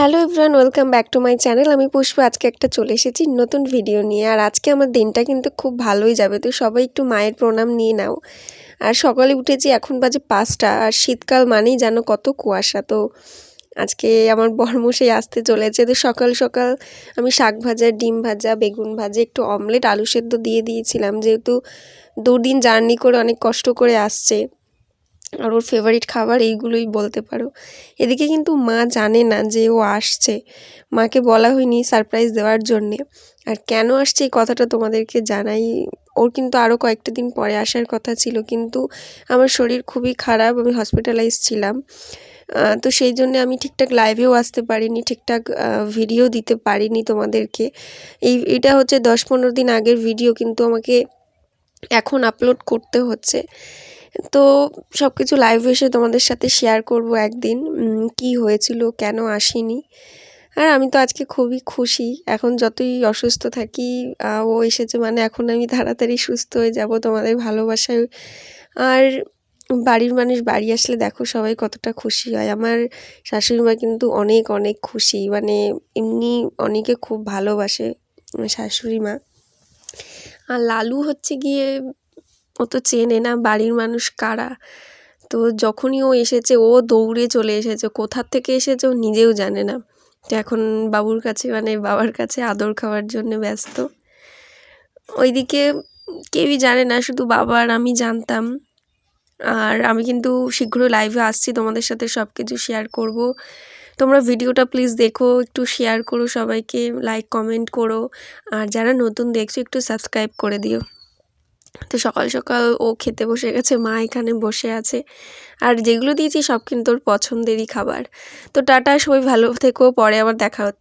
Hello everyone, welcome back to my channel. আমি পুষ্প, আজকে একটা চলে এসেছি নতুন ভিডিও নিয়ে। আর আজকে আমার দিনটা কিন্তু খুব ভালোই যাবে। তো সবাই একটু মায়ের প্রণাম নিয়ে নাও। আর সকালে উঠেছি, এখন বাজে পাঁচটা। আর শীতকাল মানেই যেন কত কুয়াশা। তো আজকে আমার বরমশাই আসতে চলেছে। তো সকাল সকাল আমি শাক ভাজা, ডিম ভাজা, বেগুন ভাজা, একটু অমলেট, আলু সেদ্ধ দিয়ে দিয়েছিলাম। যেহেতু দুদিন জার্নি করে অনেক কষ্ট করে আসছে। আর ওর ফেভারিট খাবার এইগুলোই বলতে পারো। এদিকে কিন্তু মা জানে না যে ও আসছে। মাকে বলা হয়নি সারপ্রাইজ দেওয়ার জন্যে। আর কেন আসছে এই কথাটা তোমাদেরকে জানাই। ওর কিন্তু আরও কয়েকটা দিন পরে আসার কথা ছিল। কিন্তু আমার শরীর খুবই খারাপ, আমি হসপিটালাইজ ছিলাম। তো সেই জন্য আমি ঠিকঠাক লাইভেও আসতে পারিনি, ঠিকঠাক ভিডিও দিতে পারিনি তোমাদেরকে। এই, এটা হচ্ছে দশ পনেরো দিন আগের ভিডিও কিন্তু আমাকে এখন আপলোড করতে হচ্ছে। তো সব কিছু লাইভ এসে তোমাদের সাথে শেয়ার করব একদিন কি হয়েছিল, কেন আসিনি। আর আমি তো আজকে খুবই খুশি। এখন যতই অসুস্থ থাকি ও এসেছে মানে এখন আমি তাড়াতাড়ি সুস্থ হয়ে যাব তোমাদের ভালোবাসায়। আর বাড়ির মানুষ বাড়ি আসলে দেখো সবাই কতটা খুশি হয়। আমার শাশুড়ি মা কিন্তু অনেক অনেক খুশি। মানে এমনি অনেকে খুব ভালোবাসে শাশুড়ি মা। আর লালু হচ্ছে গিয়ে ও তো চেনে না বাড়ির মানুষ কারা। তো যখনই ও এসেছে, ও দৌড়ে চলে এসেছে। কোথার থেকে এসেছে ও নিজেও জানে না। তো এখন বাবুর কাছে মানে বাবার কাছে আদর খাওয়ার জন্য ব্যস্ত। ওইদিকে কেউই জানে না, শুধু বাবা আর আমি জানতাম। আর আমি কিন্তু শীঘ্রই লাইভে আসছি, তোমাদের সাথে সব কিছু শেয়ার করব। তোমরা ভিডিওটা প্লিজ দেখো, একটু শেয়ার করো সবাইকে লাইক কমেন্ট করো। আর যারা নতুন দেখছ, একটু সাবস্ক্রাইব করে দিও। তো সকাল সকাল ও খেতে বসে গেছে, মা এখানে বসে আছে। আর যেগুলো দিয়েছি সব কিন্তু ওর পছন্দেরই খাবার। তো টাটা, সবাই ভালো থেকো, পরে আবার দেখা হচ্ছে।